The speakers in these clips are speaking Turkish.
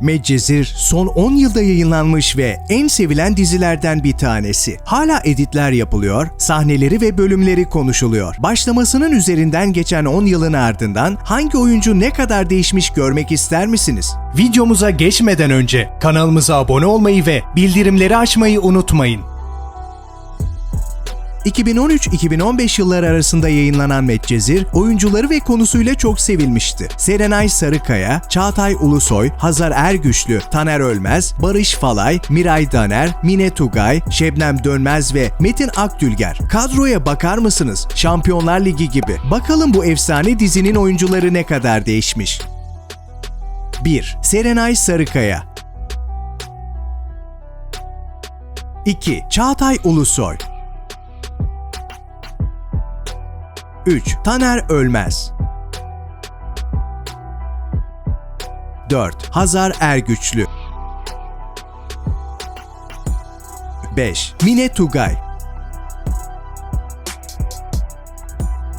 Medcezir son 10 yılda yayınlanmış ve en sevilen dizilerden bir tanesi. Hala editler yapılıyor, sahneleri ve bölümleri konuşuluyor. Başlamasının üzerinden geçen 10 yılın ardından hangi oyuncu ne kadar değişmiş görmek ister misiniz? Videomuza geçmeden önce kanalımıza abone olmayı ve bildirimleri açmayı unutmayın. 2013-2015 yılları arasında yayınlanan Medcezir, oyuncuları ve konusuyla çok sevilmişti. Serenay Sarıkaya, Çağatay Ulusoy, Hazar Ergüçlü, Taner Ölmez, Barış Falay, Miray Daner, Mine Tugay, Şebnem Dönmez ve Metin Akdülger. Kadroya bakar mısınız? Şampiyonlar Ligi gibi. Bakalım bu efsane dizinin oyuncuları ne kadar değişmiş. 1. Serenay Sarıkaya 2. Çağatay Ulusoy 3. Taner Ölmez 4. Hazar Ergüçlü 5. Mine Tugay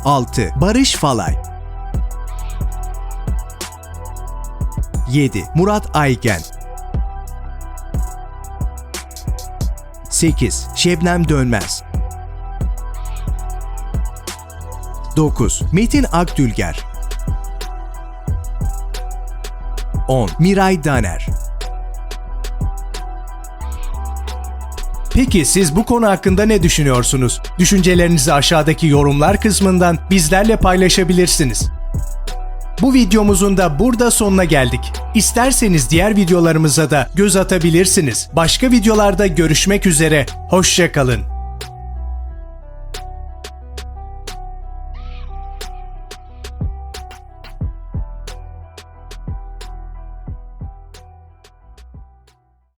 6. Barış Falay 7. Murat Aygen 8. Şebnem Dönmez 9. Metin Akdülger 10. Miray Daner Peki siz bu konu hakkında ne düşünüyorsunuz? Düşüncelerinizi aşağıdaki yorumlar kısmından bizlerle paylaşabilirsiniz. Bu videomuzun da burada sonuna geldik. İsterseniz diğer videolarımıza da göz atabilirsiniz. Başka videolarda görüşmek üzere. Hoşçakalın.